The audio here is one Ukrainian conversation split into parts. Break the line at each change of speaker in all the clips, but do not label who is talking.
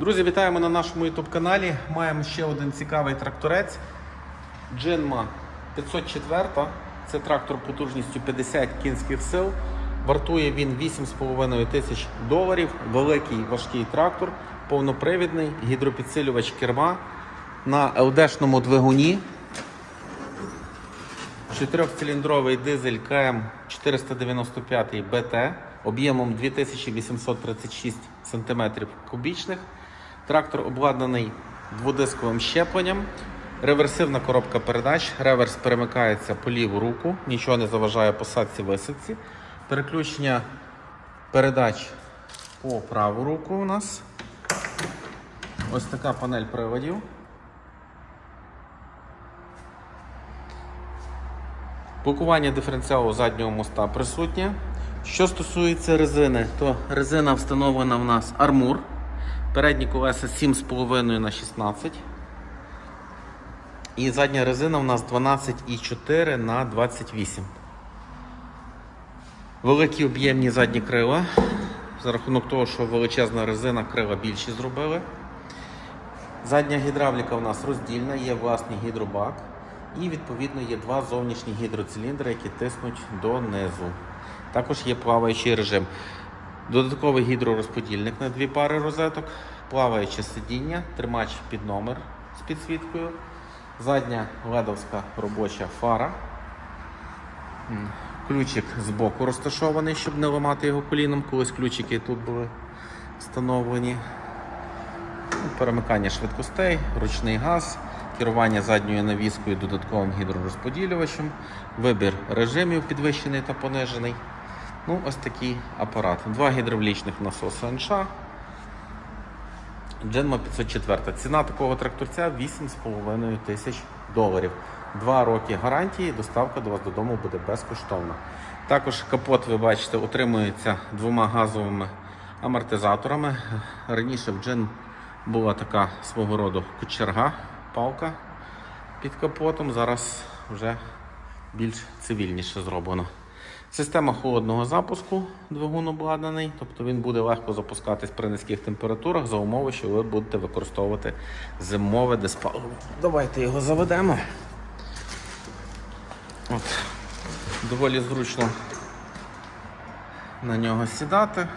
Друзі, вітаємо на нашому YouTube каналі. Маємо ще один цікавий тракторець. Джинма 504. Це трактор потужністю 50 кінських сил. Вартує він 8,5 тисяч доларів. Великий важкий трактор, повнопривідний, гідропідсилювач керма на ЛДшному двигуні. Чотирьохциліндровий дизель КМ 495 БТ об'ємом 2836 см кубічних. Трактор обладнаний дводисковим щепленням. Реверсивна коробка передач. Реверс перемикається по ліву руку, нічого не заважає посадці висадці. Переключення передач по праву руку у нас. Ось така панель приводів. Блокування диференціалу заднього моста присутнє. Що стосується резини, то резина встановлена в нас армур. Передні колеса 7,5 на 16. І задня резина у нас 12,4 на 28. Великі об'ємні задні крила. За рахунок того, що величезна резина, крила більші зробили. Задня гідравліка у нас роздільна, є власний гідробак. І відповідно є два зовнішні гідроциліндри, які тиснуть донизу. Також є плаваючий режим. Додатковий гідророзподільник на дві пари розеток, плаваюче сидіння, тримач під номер з підсвіткою, задня ледовська робоча фара. Ключик з боку розташований, щоб не ламати його коліном. Колись ключики тут були встановлені. Перемикання швидкостей, ручний газ, керування задньою навіскою додатковим гідророзподілювачем, вибір режимів підвищений та понижений. Ну, ось такий апарат. Два гідравлічних насоси НШ. Дженма 504. Ціна такого тракторця 8,5 тисяч доларів. Два роки гарантії, доставка до вас додому буде безкоштовна. Також капот, ви бачите, утримується двома газовими амортизаторами. Раніше в джин була така свого роду кучерга, палка під капотом. Зараз вже більш цивільніше зроблено. Система холодного запуску двигун обладнаний, тобто він буде легко запускатись при низьких температурах за умови, що ви будете використовувати зимове диспаливо. Давайте його заведемо. От. Доволі зручно на нього сідати.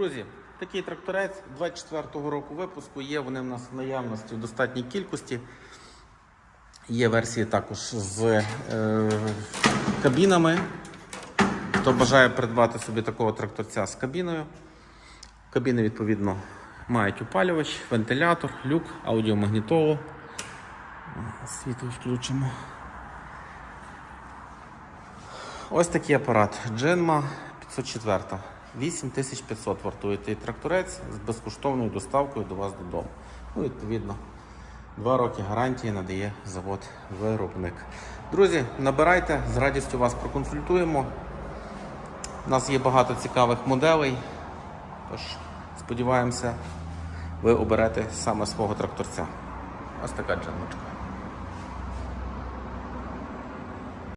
Друзі, такий тракторець 24-го року випуску є. Вони в нас в наявності в достатній кількості. Є версії також з е, кабінами. Хто бажає придбати собі такого тракторця з кабіною. Кабіни, відповідно, мають опалювач, вентилятор, люк, аудіомагнітолу. Світло включимо. Ось такий апарат Genma 504. 8500 вартує цей тракторець з безкоштовною доставкою до вас додому. Ну, відповідно, два роки гарантії надає завод-виробник. Друзі, набирайте, з радістю вас проконсультуємо. У нас є багато цікавих моделей. Тож, сподіваємося, ви оберете саме свого тракторця. Ось така дженочка.